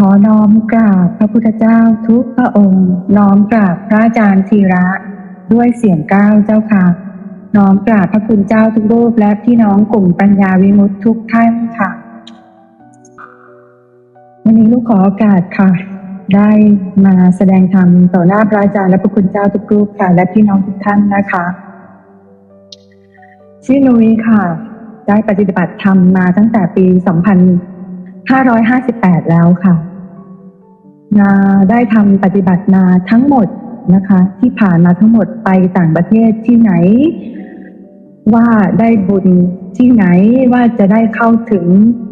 ขอน้อมกราบพระพุทธเจ้าทุกพระองค์ น้อมกราบพระอาจารย์ธีระ ด้วยเสียงก้าวเจ้าค่ะ น้อมกราบพระคุณเจ้าทุกรูปและพี่น้องกลุ่มปัญญาวิมุตติทุกท่านค่ะ วันนี้ลูกขอโอกาสค่ะ ได้มาแสดงธรรมต่อหน้าพระอาจารย์และพระคุณเจ้าทุกรูปค่ะ และพี่น้องทุกท่านนะคะชื่อนุ้ยค่ะ ได้ปฏิบัติธรรมมาตั้งแต่ปี 2558 แล้วค่ะ นาได้ทำปฏิบัติมาทั้งหมดนะคะ ที่ผ่านมาทั้งหมดไปต่างประเทศที่ไหน ว่าได้บุญที่ไหนว่าจะได้เข้าถึง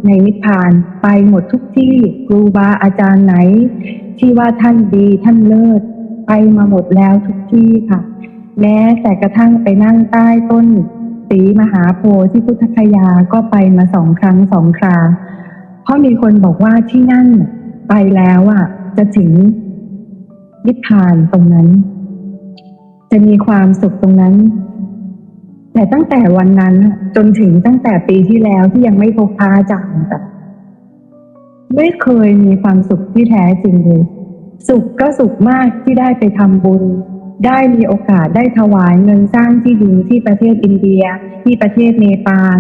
ในนิพพานไปหมดทุกที่ครูบาอาจารย์ไหน ที่ว่าท่านดีท่านเลิศไปมาหมดแล้วทุกที่ค่ะ แม้แต่กระทั่งไปนั่งใต้ต้นสีมหาโพธิ์ที่พุทธคยาก็ไปมาสองครั้งสองครา เพราะมีคนบอกว่าที่นั่นไปแล้วอะ จะถึงนิพพานตรงนั้น จะมีความสุขตรงนั้น แต่ตั้งแต่วันนั้นจนถึงตั้งแต่ปีที่แล้วที่ยังไม่พบพระอาจารย์แต่ไม่เคยมีความสุขที่แท้จริงเลย สุขก็สุขมากที่ได้ไปทำบุญ ได้มีโอกาสได้ถวายเงินสร้างที่ดินที่ประเทศอินเดีย ที่ประเทศเนปาล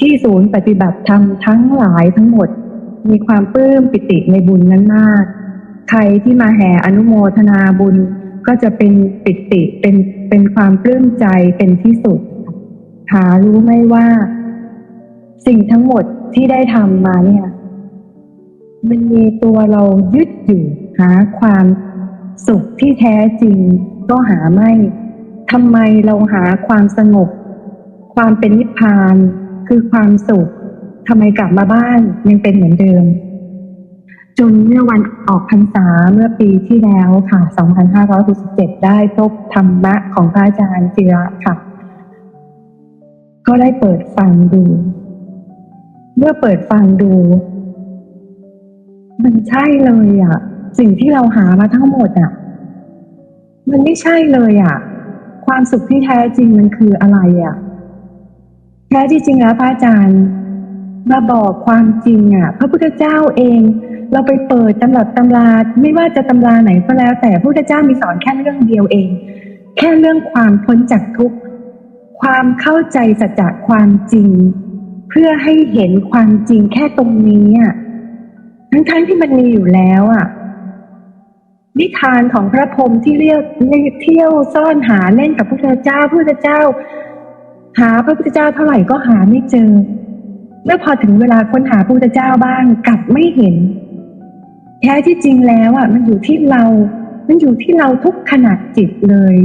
ที่ศูนย์ปฏิบัติธรรมทั้งหลายทั้งหมด มีความปลื้มปิติในบุญนั้นมาก ใครที่มาแห่อนุโมทนาบุญก็จะเป็นปิติเป็นเป็นความปลื้มใจเป็นที่สุดหารู้ไหมว่า สิ่งทั้งหมดที่ได้ทำมาเนี่ย มันมีตัวเรายึดอยู่หาความสุขที่แท้จริงก็หาไม่ทำไมเราหาความสงบ ความเป็นนิพพานคือความสุขทำไมกลับมาบ้านยังเป็นเหมือนเดิม จนเมื่อวันออกพรรษาเมื่อปีที่แล้วค่ะ 2567 ได้พบธรรมะของพระอาจารย์จิระค่ะ ก็ได้เปิดฟังดู เมื่อเปิดฟังดู มันใช่เลยอะ่ะ สิ่งที่เราหามาทั้งหมดอะ่ะ มันไม่ใช่เลยอะ่ะ ความสุขที่แท้จริงมันคืออะไรอะ่ะ แท้ที่จริงแล้วพระอาจารย์มาบอกความจริงอะ่ะ พระพุทธเจ้าเอง เราไปเปิดตำรับตำราไม่ว่าจะตำราไหนก็แล้ว แต่พระพุทธเจ้ามีสอนแค่เรื่องเดียวเอง แค่เรื่องความพ้นจากทุกข์ความเข้าใจสัจจะความจริง เพื่อให้เห็นความจริงแค่ตรงนี้อะทั้งที่มันมีอยู่แล้วอะนิทานของพระพรหมที่เรียกเที่ยวซ่อนหาเล่นกับพระพุทธเจ้าพระพุทธเจ้า หาพระพุทธเจ้าเท่าไหร่ก็หาไม่เจอเมื่อพอถึงเวลาค้นหาพระพุทธเจ้าบ้างกลับไม่เห็น แท้ที่จริงแล้วอะมันอยู่ที่เรา มันอยู่ที่เราทุกขนาดจิตเลย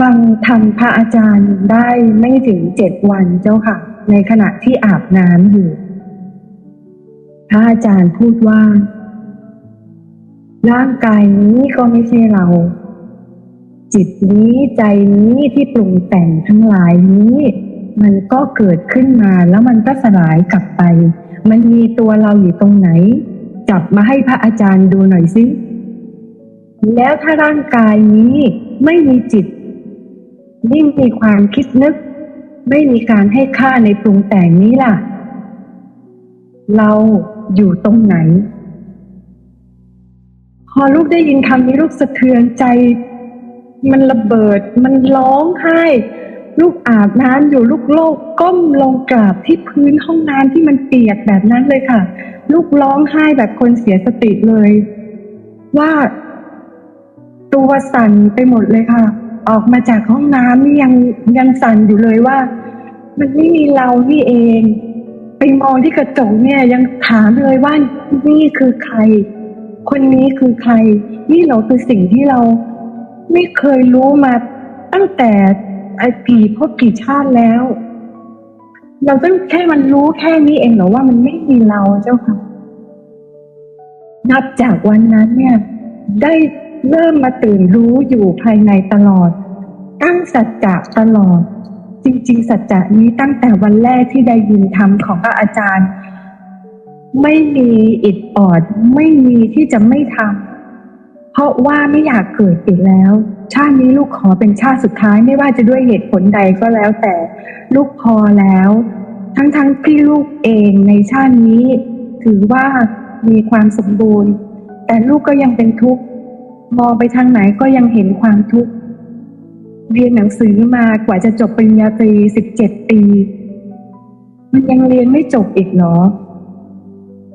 ฟังธรรมพระอาจารย์ได้ไม่ถึงเจ็ดวันเจ้าค่ะ ในขณะที่อาบน้ำอยู่ พระอาจารย์พูดว่า ร่างกายนี้ก็ไม่ใช่เรา จิตนี้ใจนี้ที่ปรุงแต่งทั้งหลายนี้ มันก็เกิดขึ้นมาแล้วมันก็สลายกลับไป มันมีตัวเราอยู่ตรงไหน จับมาให้พระอาจารย์ดูหน่อยสิแล้วถ้าร่างกายนี้ไม่มีจิต ไม่มีความคิดนึก ไม่มีการให้ค่าในปรุงแต่งนี้ล่ะ เราอยู่ตรงไหน พอลูกได้ยินคำนี้ลูกสะเทือนใจ มันระเบิด มันร้องไห้ ลูกอาบน้ำอยู่ลูกโลกก้มลงกราบที่พื้นห้องน้ำที่มันเปียกแบบนั้นเลยค่ะ ลูกร้องไห้แบบคนเสียสติเลย ว่าตัวสั่นไปหมดเลยค่ะ ออกมาจากห้องน้ำนี่ยังยังสั่นอยู่เลยว่า มันไม่มีเรานี่เอง ไปมองที่กระจกเนี่ยยังถามเลยว่านี่คือใคร คนนี้คือใคร นี่เราคือสิ่งที่เราไม่เคยรู้มาตั้งแต่ ไอ้กี่พบกี่ชาติแล้ว เราต้องแค่มันรู้แค่นี้เองเหรอว่ามันไม่มีเราเจ้าค่ะ นับจากวันนั้นเนี่ย ได้เริ่มมาตื่นรู้อยู่ภายในตลอด ตั้งสัจจะตลอด จริง ๆ สัจจะนี้ตั้งแต่วันแรกที่ได้ยินธรรมของพระอาจารย์ ไม่มีอิดออด ไม่มีที่จะไม่ทำ เพราะว่าไม่อยากเกิดอีกแล้ว ชาตินี้ลูกขอเป็นชาติสุดท้ายไม่ว่าจะด้วยเหตุผลใดก็แล้วแต่ลูกพอแล้ว ทั้งๆที่ลูกเองในชาตินี้ ถือว่ามีความสมบูรณ์ แต่ลูกก็ยังเป็นทุกข์มองไปทางไหนก็ยังเห็นความทุกข์เรียนหนังสือมากว่าจะจบปริญญาตรีสิบเจ็ดปี มันยังเรียนไม่จบอีกเหรอ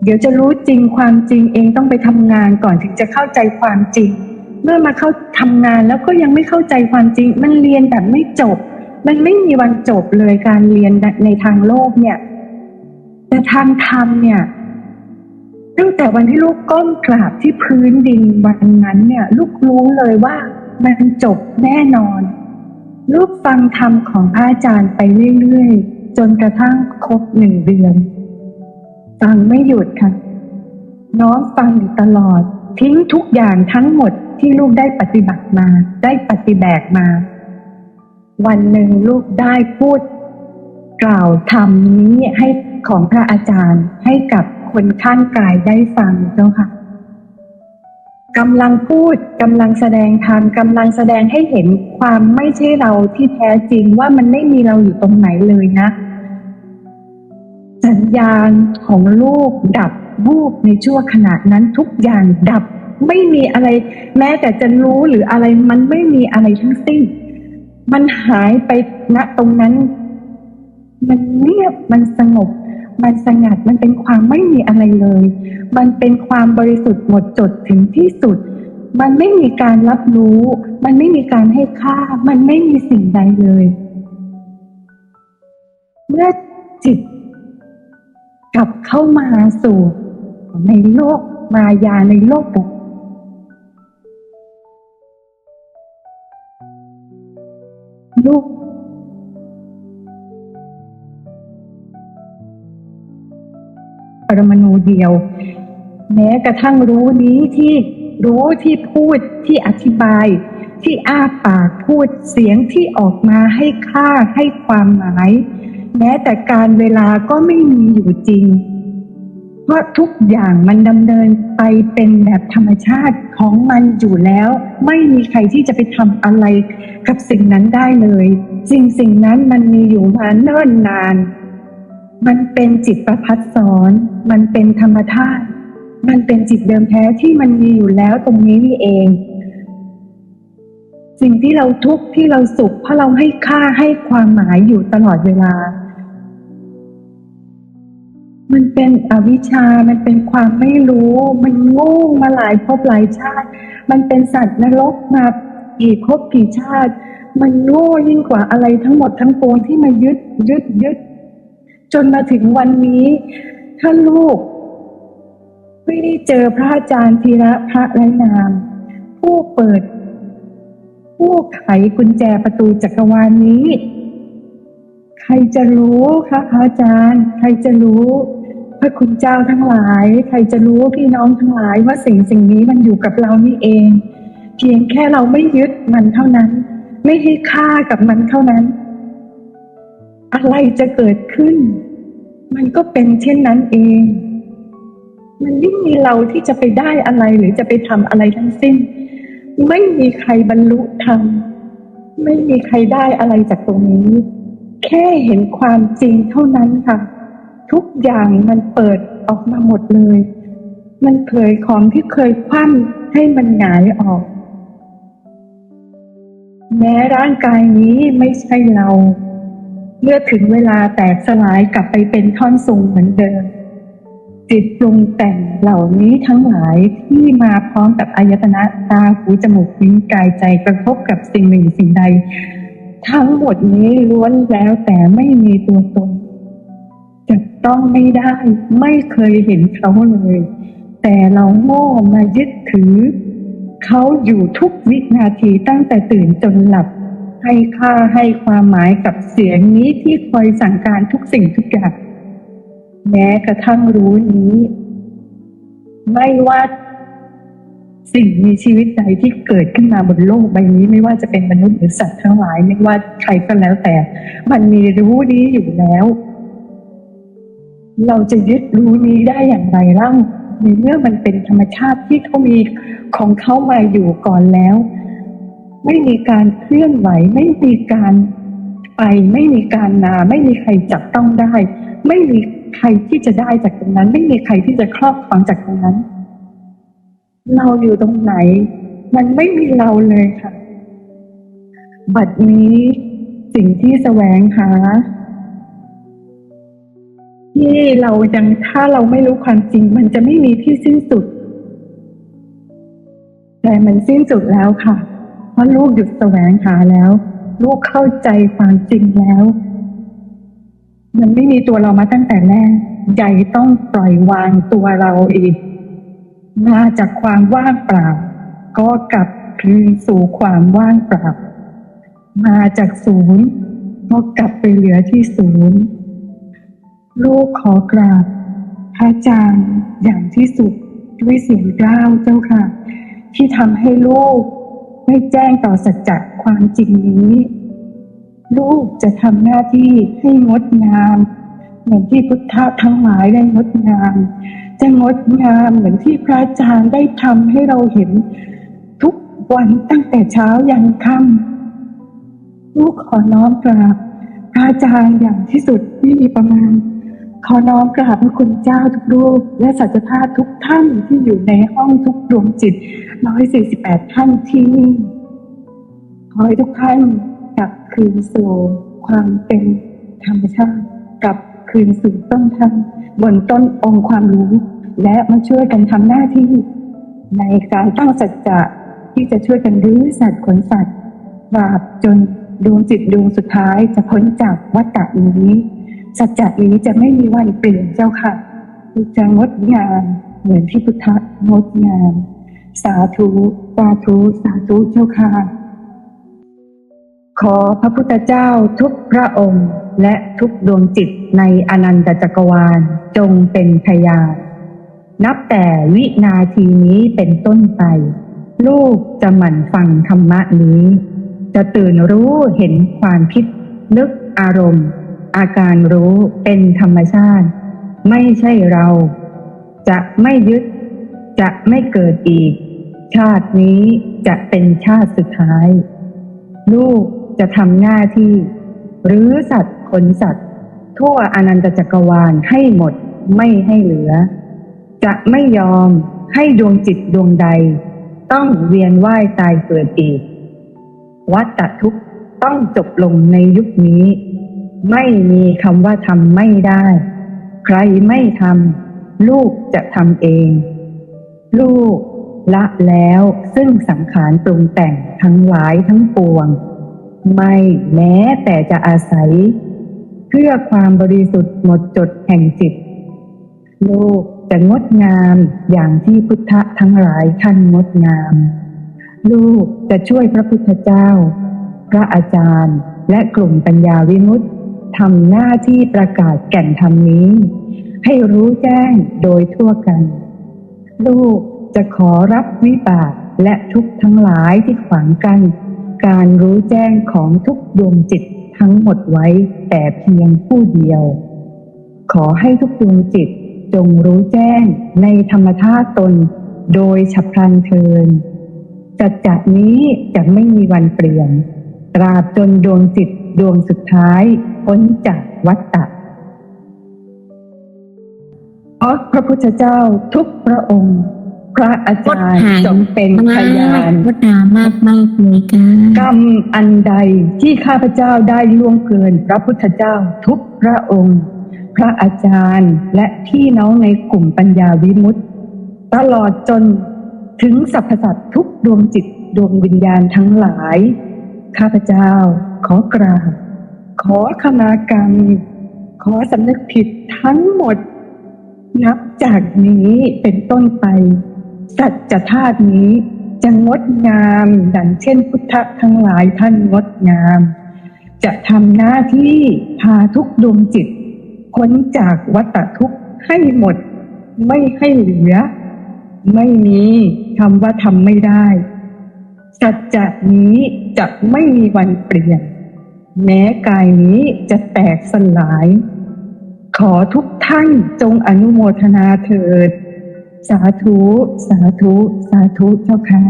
เดี๋ยวจะรู้จริงความจริงเองต้องไปทำงานก่อนถึงจะเข้าใจความจริง เมื่อมาเข้าทำงานแล้วก็ยังไม่เข้าใจความจริง มันเรียนแบบไม่จบ มันไม่มีวันจบเลยการเรียนในทางโลกเนี่ยแต่ทางธรรมเนี่ยตั้งแต่วันที่ลูกก้มกราบที่พื้นดินวันนั้นเนี่ย ลูกรู้เลยว่ามันจบแน่นอน ลูกฟังธรรมของพระอาจารย์ไปเรื่อยๆ จนกระทั่งครบหนึ่งเดือน ฟังไม่หยุดค่ะ น้องฟังอยู่ตลอด ทิ้งทุกอย่างทั้งหมดที่ลูกได้ปฏิบัติมา ได้ปฏิแบกมา วันหนึ่งลูกได้พูด กล่าวธรรมนี้ให้ของพระอาจารย์ให้กับคนข้างกายได้ฟังเจ้าค่ะกำลังพูดกำลังแสดงธรรมกำลังแสดงให้เห็นความไม่ใช่เราที่แท้จริงว่ามันไม่มีเราอยู่ตรงไหนเลยนะ ญญาณของลูกดับวูบในชั่วขณะนั้นทุกอย่างดับไม่มีอะไร แม้แต่จะรู้หรืออะไรมันไม่มีอะไรทั้งสิ้น มันหายไปณตรงนั้น มันเงียบมันสงบ มันสงัดมันเป็นความไม่มีอะไรเลย มันเป็นความบริสุทธิ์หมดจดถึงที่สุด มันไม่มีการรับรู้ มันไม่มีการให้ค่า มันไม่มีสิ่งใดเลย เมื่อจิต กลับเข้ามาสู่ในโลกมายาในโลกแบบลูกปรมาณูเดียว แม้กระทั่งรู้นี้ที่รู้ที่พูดที่อธิบาย ที่อ้าปากพูดเสียงที่ออกมาให้ค่าให้ความหมาย แม้แต่การเวลาก็ไม่มีอยู่จริง เพราะทุกอย่างมันดำเนินไปเป็นแบบธรรมชาติของมันอยู่แล้ว ไม่มีใครที่จะไปทำอะไรกับสิ่งนั้นได้เลย สิ่งสิ่งนั้นมันมีอยู่มาเนิ่นนาน มันเป็นจิตประพัดสอน มันเป็นธรรมธาตุมันเป็นจิตเดิมแท้ที่มันมีอยู่แล้วตรงนี้นี่เอง สิ่งที่เราทุกข์ที่เราสุขเพราะเราให้ค่าให้ความหมายอยู่ตลอดเวลา มันเป็นอวิชชา มันเป็นความไม่รู้ มันโง่มาหลายภพหลายชาติ มันเป็นสัตว์นรกมากี่ภพกี่ชาติ มันโง่ยิ่งกว่าอะไรทั้งหมดทั้งปวงที่มายึดยึดยึด จนมาถึงวันนี้ ถ้าลูก ไม่ได้เจอพระอาจารย์ธีระพระไรนาม ผู้เปิด ผู้ไขกุญแจประตูจักรวาลนี้ ใครจะรู้คะพระอาจารย์ ใครจะรู้ ระคุณเจ้าทั้งหลาย ใครจะรู้พี่น้องทั้งหลายว่าสิ่งสิ่งนี้มันอยู่กับเรานี่เอง เพียงแค่เราไม่ยึดมันเท่านั้น ไม่ให้ค่ากับมันเท่านั้น อะไรจะเกิดขึ้น มันก็เป็นเช่นนั้นเอง มันไม่มีเราที่จะไปได้อะไรหรือจะไปทำอะไรทั้งสิ้น ไม่มีใครบรรลุธรรมไม่มีใครได้อะไรจากตรงนี้ แค่เห็นความจริงเท่านั้นค่ะ ทุกอย่างมันเปิดออกมาหมดเลย มันเผยของที่เคยคว่ำให้มันหงายออก แม้ร่างกายนี้ไม่ใช่เรา เมื่อถึงเวลาแตกสลายกลับไปเป็นท่อนสูงเหมือนเดิม จิตปรุงแต่งเหล่านี้ทั้งหลายที่มาพร้อมกับอายตนะตาหูจมูกลิ้นกายใจกระทบกับสิ่งหนึ่งสิ่งใด ทั้งหมดนี้ล้วนแล้วแต่ไม่มีตัวตน ต้องไม่ได้ ไม่เคยเห็นเขาเลย แต่เราโง่มายึดถือ เขาอยู่ทุกวินาทีตั้งแต่ตื่นจนหลับ ให้ค่าให้ความหมายกับเสียงนี้ที่คอยสั่งการทุกสิ่งทุกอย่าง แม้กระทั่งรู้นี้ ไม่ว่าสิ่งมีชีวิตใดที่เกิดขึ้นมาบนโลกใบนี้ ไม่ว่าจะเป็นมนุษย์หรือสัตว์ทั้งหลาย ไม่ว่าใครก็แล้วแต่ มันมีรู้นี้อยู่แล้ว เราจะยึดรู้นี้ได้อย่างไรเล่าในเมื่อมันเป็นธรรมชาติที่เขามีของเขามาอยู่ก่อนแล้ว ไม่มีการเคลื่อนไหว ไม่มีการไป ไม่มีการนา ไม่มีใครจับต้องได้ ไม่มีใครที่จะได้จากตรงนั้น ไม่มีใครที่จะครอบครองจากตรงนั้น เราอยู่ตรงไหน มันไม่มีเราเลยค่ะ บัดนี้สิ่งที่แสวงหา ที่เรายังถ้าเราไม่รู้ความจริง มันจะไม่มีที่สิ้นสุด แต่มันสิ้นสุดแล้วค่ะ เพราะลูกหยุดแสวงหาแล้ว ลูกเข้าใจความจริงแล้ว มันไม่มีตัวเรามาตั้งแต่แรกใจต้องปล่อยวางตัวเราเองมาจากความว่างเปล่า ก็กลับคืนสู่ความว่างเปล่า มาจากศูนย์ก็กลับไปเหลือที่ศูนย์ ลูกขอกราบพระอาจารย์อย่างที่สุดด้วยเสียงกล้าวเจ้าค่ะ ที่ทำให้ลูกได้แจ้งต่อสัจจะความจริงนี้ ลูกจะทำหน้าที่ให้งดงามเหมือนที่พุทธะทั้งหลายได้งดงาม จะงดงามเหมือนที่พระอาจารย์ได้ทำให้เราเห็น ทุกวันตั้งแต่เช้ายันค่ำลูกขอน้อมกราบพระอาจารย์อย่างที่สุดไม่มีประมาณ ขอน้อมกราบพระคุณเจ้าทุกรูป และสัจธาตุทุกท่านที่อยู่ในห้องทุกดวงจิต 148 ท่านที่นี่ขอให้ทุกท่านกลับคืนสู่ความเป็นธรรมชาติกลับคืนสู่ต้นทางบนต้นองค์ความรู้ และมาช่วยกันทำหน้าที่ ในการตั้งสัจจะที่จะช่วยกันรื้อสัตว์ขนสัตว์ตราบจนดวงจิตดวงสุดท้ายจะพ้นจากวัฏฏะนี้ สัจจะนี้จะไม่มีวันเปลี่ยนเจ้าค่ะจะงดงามเหมือนที่พุทธะงดงาม สาธุสาธุสาธุเจ้าค่ะ ขอพระพุทธเจ้าทุกพระองค์และทุกดวงจิตในอนันตจักรวาลจงเป็นพยานนับแต่วินาทีนี้เป็นต้นไป ลูกจะหมั่นฟังธรรมะนี้ จะตื่นรู้เห็นความคิดนึกอารมณ์ อาการรู้เป็นธรรมชาติ ไม่ใช่เรา จะไม่ยึด จะไม่เกิดอีก ชาตินี้จะเป็นชาติสุดท้าย ลูกจะทำหน้าที่ หรือสัตว์ขนสัตว์ ทั่วอนันตจักรวาลให้หมดไม่ให้เหลือ จะไม่ยอมให้ดวงจิตดวงใด ต้องเวียนว่ายตายเกิดอีก วัฏทุกข์ต้องจบลงในยุคนี้ ไม่มีคำว่าทำไม่ได้ ใครไม่ทำลูกจะทำเอง ลูกละแล้วซึ่งสังขารปรุงแต่งทั้งหลายทั้งปวง ไม่แม้แต่จะอาศัย เพื่อความบริสุทธิ์หมดจดแห่งจิต ลูกจะงดงามอย่างที่พุทธะทั้งหลายท่านงดงาม ลูกจะช่วยพระพุทธเจ้า พระอาจารย์และกลุ่มปัญญาวิมุตติ ทำหน้าที่ประกาศแก่นธรรมนี้ ให้รู้แจ้งโดยทั่วกัน ลูกจะขอรับวิบากและทุกทั้งหลายที่ขวางกัน การรู้แจ้งของทุกดวงจิตทั้งหมดไว้แต่เพียงผู้เดียว ขอให้ทุกดวงจิตจงรู้แจ้งในธรรมธาตุตนโดยฉับพลันเทินจัดจากนี้จะไม่มีวันเปลี่ยน ตราบจนดวงจิตดวงสุดท้ายพ้นจากวัฏฏะเพราะพระพุทธเจ้าทุกพระองค์ พระอาจารย์จงเป็นพยานงดงามมากมากๆเลยค่ะกรรมอันใดที่ข้าพเจ้าได้ล่วงเกิน พระพุทธเจ้าทุกพระองค์ พระอาจารย์และพี่น้องในกลุ่มปัญญาวิมุตติ ตลอดจนถึงสรรพสัตว์ทุกดวงจิตดวงวิญญาณทั้งหลาย ข้าพเจ้า ขอกราบขอขมากรรม ขอสำนึกผิดทั้งหมด นับจากนี้เป็นต้นไปสัจธาตุนี้จะงดงามดังเช่นพุทธะทั้งหลายท่านงดงาม จะทำหน้าที่พาทุกดวงจิตพ้นจากวัฏทุกข์ให้หมด ไม่ให้เหลือ ไม่มีคำว่าทำไม่ได้ สัจจะนี้จะไม่มีวันเปลี่ยน แม้กายนี้จะแตกสลาย ขอทุกท่านจงอนุโมทนาเถิด สาธุ สาธุ สาธุเจ้าค่ะ